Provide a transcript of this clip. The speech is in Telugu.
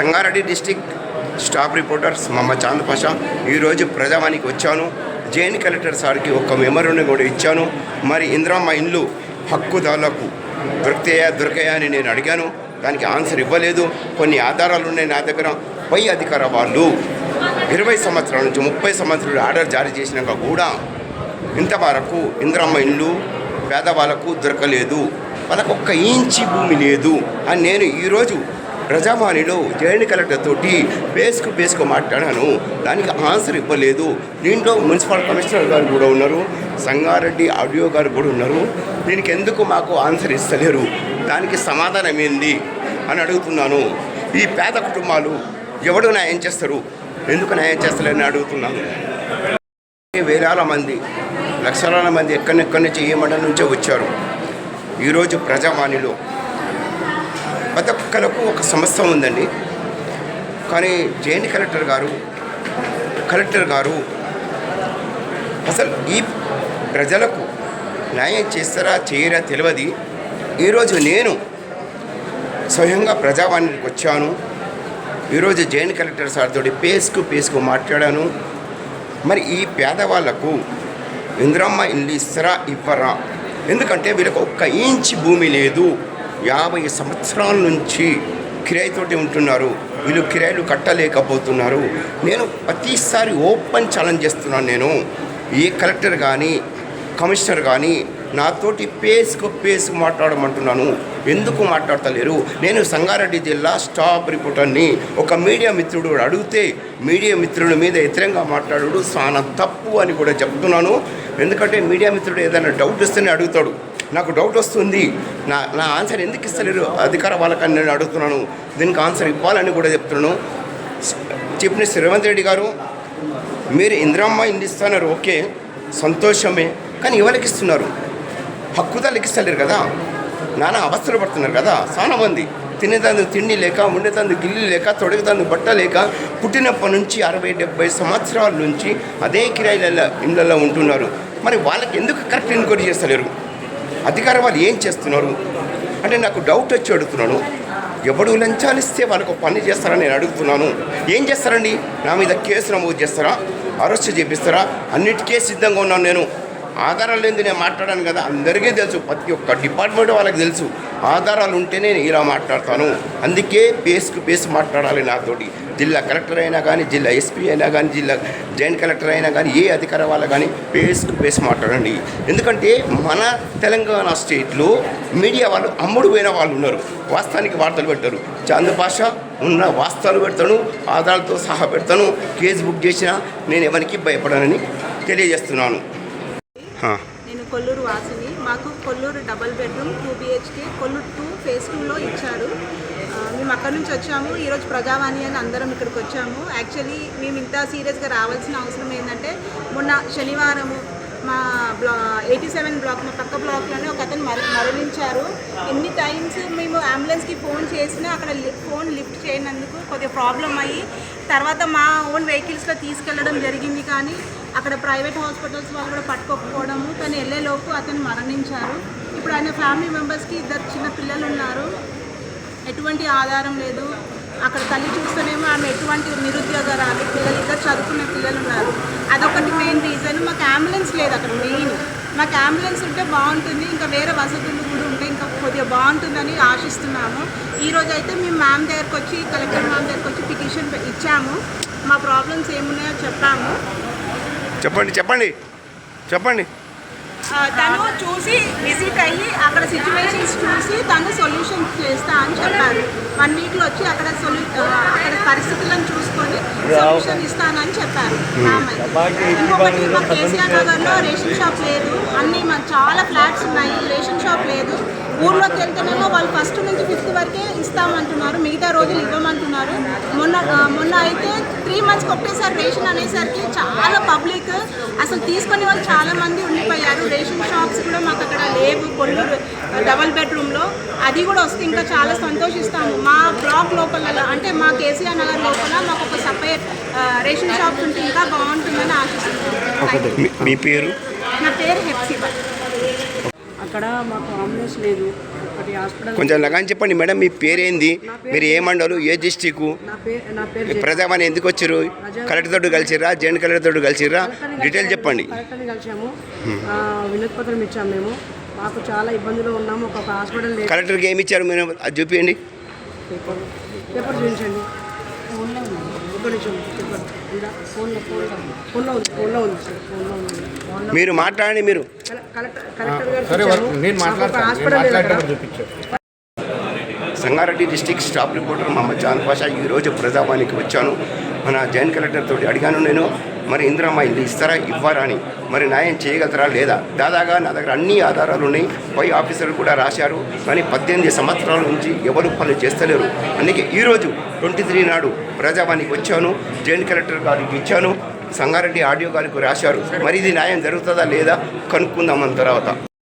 సంగారెడ్డి డిస్టిక్ స్టాఫ్ రిపోర్టర్స్ మమ్మ చాంద్ పాషా ఈరోజు ప్రజావానికి వచ్చాను. జైన్ కలెక్టర్ సార్కి ఒక మెమరీని కూడా ఇచ్చాను. మరి ఇందిరామ్మ ఇండ్లు హక్కుదారులకు దొరికితేయా దొరికాయా అని నేను అడిగాను. దానికి ఆన్సర్ ఇవ్వలేదు. కొన్ని ఆధారాలు ఉన్నాయి నా దగ్గర. పై అధికార వాళ్ళు ఇరవై సంవత్సరాల నుంచి ముప్పై సంవత్సరాలు ఆర్డర్ జారీ చేసినాక కూడా ఇంతవరకు ఇందిరమ్మ ఇండ్లు పేదవాళ్ళకు దొరకలేదు. వాళ్ళకు ఒక్క ఇంచి భూమి లేదు. అని నేను ఈరోజు రజావాణిలో జైన్ కలెక్టర్ తోటి బేస్కు బేస్కు మాట్లాడాను. దానికి ఆన్సర్ ఇవ్వలేదు. దీంట్లో మున్సిపల్ కమిషనర్ గారు కూడా ఉన్నారు. సంగారెడ్డి ఆడియో గారు కూడా ఉన్నారు. దీనికి ఎందుకు మాకు ఆన్సర్ ఇస్తలేరు? దానికి సమాధానం ఏంది? అని అడుగుతున్నాను. ఈ పేద కుటుంబాలు ఎవడు న్యాయం చేస్తారు? ఎందుకు న్యాయం చేస్తలేరని అడుగుతున్నాను. వేలాల మంది లక్షలాల మంది ఎక్కడెక్కడి నుంచి ఏ మండలం నుంచో వచ్చారు. ఈరోజు ప్రజావాణిలో ప్రతి ఒక్కరికి ఒక సమస్య ఉందండి. కానీ జేఎన్ కలెక్టర్ గారు కలెక్టర్ గారు అసలు ఈ ప్రజలకు న్యాయం చేస్తారా చేయరా తెలియదు ఈరోజు నేను స్వయంగా ప్రజావాణికి వచ్చాను. ఈరోజు జైన్ కలెక్టర్ సార్ తోటి పేస్కు పేస్కు మాట్లాడాను. మరి ఈ పేదవాళ్ళకు ఇంద్రమ్మ ఇల్లు ఇస్తారా ఇవ్వరా? ఎందుకంటే వీళ్ళకి ఒక్క ఇంచి భూమి లేదు. యాభై సంవత్సరాల నుంచి కిరాయితోటి ఉంటున్నారు. వీళ్ళు కిరాయిలు కట్టలేకపోతున్నారు. నేను ప్రతిసారి ఓపెన్ ఛాలెంజ్ చేస్తున్నాను నేను. ఏ కలెక్టర్ కానీ కమిషనర్ కానీ నాతోటి పేస్కు పేస్కు మాట్లాడమంటున్నాను. ఎందుకు మాట్లాడతలేరు? నేను సంగారెడ్డి జిల్లా స్టాప్ రిపోర్టర్ని ఒక మీడియా మిత్రుడు అడిగితే మీడియా మిత్రుల మీద వ్యతిరేకంగా మాట్లాడు చాలా తప్పు అని కూడా చెప్తున్నాను. ఎందుకంటే మీడియా మిత్రుడు ఏదైనా డౌట్ వస్తేనే అడుగుతాడు. నాకు డౌట్ వస్తుంది. నా నా ఆన్సర్ ఎందుకు ఇస్తలేరు? అధికార వాళ్ళకని నేను అడుగుతున్నాను. దీనికి ఆన్సర్ ఇవ్వాలని కూడా చెప్తున్నాను. చీఫ్ మినిస్టర్ రేవంత్ రెడ్డి గారు మీరు ఇందిరమ్మ ఇండి ఇస్తున్నారు ఓకే సంతోషమే కానీ ఎవరికి ఇస్తున్నారు? హక్కుదారులకు ఇస్తలేరు కదా. నానా అవస్థలు పడుతున్నారు కదా. చాలా మంది తినేదాన్ని తిండి లేక ఉండేదాన్ని గిల్లి లేక తొడగదాన్ని బట్ట లేక పుట్టినప్పటి నుంచి అరవై డెబ్బై సంవత్సరాల నుంచి అదే కిరాయిల ఇళ్ళల్లో ఉంటున్నారు. మరి వాళ్ళకి ఎందుకు కరెక్ట్ ఎంక్వైరీ చేస్తలేరు? అధికార వాళ్ళు ఏం చేస్తున్నారు? అంటే నాకు డౌట్ వచ్చి అడుగుతున్నాను. ఎవడు లంచాలు ఇస్తే వాళ్ళకు పని చేస్తారని నేను అడుగుతున్నాను. ఏం చేస్తారండి? నా మీద కేసు నమోదు చేస్తారా? అరెస్ట్ చేపిస్తారా? అన్నిటికే సిద్ధంగా ఉన్నాను నేను. ఆధారాలు లేని నేను మాట్లాడాను కదా. అందరికీ తెలుసు. ప్రతి ఒక్క డిపార్ట్మెంట్ వాళ్ళకి తెలుసు. ఆధారాలు ఉంటేనే నేను ఇలా మాట్లాడతాను. అందుకే బేస్కు బేస్ మాట్లాడాలి నాతోటి. జిల్లా కలెక్టర్ అయినా కానీ జిల్లా ఎస్పీ అయినా కానీ జిల్లా జాయింట్ కలెక్టర్ అయినా కానీ ఏ అధికార వాళ్ళ కానీ బేస్కు పేస్ మాట్లాడండి. ఎందుకంటే మన తెలంగాణ స్టేట్లో మీడియా వాళ్ళు అమ్ముడు పోయిన వాళ్ళు ఉన్నారు. వాస్తవానికి వార్తలు పెట్టారు చాంద్ భాష ఉన్న వాస్తవాలు పెడతాను ఆధారాలతో సహా పెడతాను కేసు బుక్ చేసినా నేను ఎవరికి భయపడనని తెలియజేస్తున్నాను. నేను కొల్లూరు వాసిని. మాకు Kollur double bedroom two BHK Kollur two phase టూలో ఇచ్చారు. మేము అక్కడ నుంచి వచ్చాము. ఈరోజు ప్రజావాణి అని అందరం ఇక్కడికి వచ్చాము. యాక్చువల్లీ మేము ఇంత సీరియస్గా రావాల్సిన అవసరం ఏంటంటే మొన్న శనివారము మా బ్లా ఎయిటీ సెవెన్ బ్లాక్ మా పక్క బ్లాక్లోనే ఒక అతను మర మరణించారు. ఎన్ని టైమ్స్ మేము అంబులెన్స్కి ఫోన్ చేసినా అక్కడ ఫోన్ లిఫ్ట్ చేయనందుకు కొద్దిగా ప్రాబ్లం అయ్యి తర్వాత మా ఓన్ వెహికల్స్లో తీసుకెళ్ళడం జరిగింది కానీ అక్కడ ప్రైవేట్ హాస్పిటల్స్ వాళ్ళు కూడా పట్టుకోకపోవడము కానీ వెళ్ళేలోపు అతను మరణించారు. ఇప్పుడు ఆయన ఫ్యామిలీ మెంబర్స్కి ఇద్దరు చిన్న పిల్లలు ఉన్నారు. ఎటువంటి ఆధారం లేదు. అక్కడ తల్లి చూస్తేనేమో ఆమె ఎటువంటి నిరుద్యోగరాలు పిల్లలు ఇద్దరు చదువుకునే పిల్లలు ఉన్నారు. అదొకటి మెయిన్ రీజన్ మాకు అంబులెన్స్ లేదు అక్కడ మెయిన్ మాకు అంబులెన్స్ ఉంటే బాగుంటుంది ఇంకా వేరే వసతులు కూడా ఉంటే ఇంకా కొద్దిగా బాగుంటుందని ఆశిస్తున్నాము. ఈ రోజు అయితే మేము మ్యామ్ దగ్గరకు వచ్చి కలెక్టర్ మ్యామ్ దగ్గరకు వచ్చి పిటిషన్ ఇచ్చాము. మా ప్రాబ్లమ్స్ ఏమున్నాయో చెప్పాము. చెప్పండి చెప్పండి. చెప్పండి. తను చూసి విజిట్ అయ్యి అక్కడ సిచ్యువేషన్స్ చూసి తను సొల్యూషన్ చేస్తా అని చెప్పారు. వన్ వీక్లో వచ్చి అక్కడ సొల్యూ అక్కడ పరిస్థితులను చూసుకొని సొల్యూషన్ ఇస్తానని చెప్పారు. ఇంకొకటి మా కేసీఆర్ నగర్లో రేషన్ షాప్ లేదు. అన్ని మా చాలా ఫ్లాట్స్ ఉన్నాయి. రేషన్ షాప్ లేదు. ఊర్లోకి వెళ్తేనేమో వాళ్ళు ఫస్ట్ నుంచి ఫిఫ్త్ వరకే ఇస్తామంటున్నారు. మిగతా రోజులు ఇవ్వమంటున్నారు. మొన్న మొన్న అయితే త్రీ మంత్స్కి ఒకటేసారి రేషన్ అనేసరికి చాలా పబ్లిక్ అసలు తీసుకునే వాళ్ళు చాలా మంది ఉండిపోయారు రేషన్ షాప్స్ కూడా మాకు అక్కడ లేవు కొల్లూరు డబల్ బెడ్రూమ్లో అది కూడా వస్తే ఇంకా చాలా సంతోషిస్తాము. మా బ్లాక్ లోపల అంటే మా కేసీఆర్ నగర్ లోపల మాకు ఒక సపరేట్ రేషన్ షాప్స్ ఉంటే ఇంకా బాగుంటుందని ఆశిస్తున్నాను మీ- పేరు? నా పేరు హెప్సిబా. అక్కడ మాకు అంబులెన్స్ లేదు. కొంచెం లగాని చెప్పండి మేడం మీ పేరేంది? మీరు ఏ మండలు ఏ డిస్టిక్ ప్రజావాణి ఎందుకు వచ్చారు? కలెక్టర్ తోటి కలిసిర్రా? జాయింట్ కలెక్టర్ తోటి కలెక్టర్ని డీటెయిల్. చెప్పండి వినతి పత్రం ఇచ్చాము మేము. మాకు చాలా ఇబ్బందులు ఉన్నాము. ఒక హాస్పిటల్ లేదు. కలెక్టర్కి ఏమి ఇచ్చారు మీరు? అది చూపించండి పేపర్. పేపర్ చూపించండి. ఫోన్లో ఉంది. ఒక నిమిషం పేపర్. ఉందా? ఫోన్లో ఫోన్లో ఫోన్లో ఉంది. ఫోన్లో ఉంది. సార్ ఫోన్లో ఉంది. ఫోన్లో మీరు మాట్లాడండి మీరు. కల- కలెక్టర్ గారు. నేను హాస్పిటల్ లేదు. Sangareddy district staff reporter Mohammed Jan Pasha ఈరోజు ప్రజావానికి వచ్చాను. మన జాయింట్ కలెక్టర్ తోటి అడిగాను నేను మరి ఇందిరమ్మ ఇల్లు ఇస్తారా ఇవ్వరా అని? మరి న్యాయం చేయగలరా లేదా? దాదాగా నా దగ్గర అన్ని ఆధారాలు ఉన్నాయి. పై ఆఫీసర్లు కూడా రాశారు. కానీ పద్దెనిమిది సంవత్సరాల నుంచి ఎవరు పనులు చేస్తలేరు. అందుకే ఈరోజు ట్వంటీ త్రీ నాడు ప్రజావానికి వచ్చాను. జాయింట్ కలెక్టర్ గారికి ఇచ్చాను. సంగారెడ్డి ఆడియో గారికి రాశారు. మరి ఇది న్యాయం జరుగుతుందా లేదా? కనుక్కుందాం తర్వాత.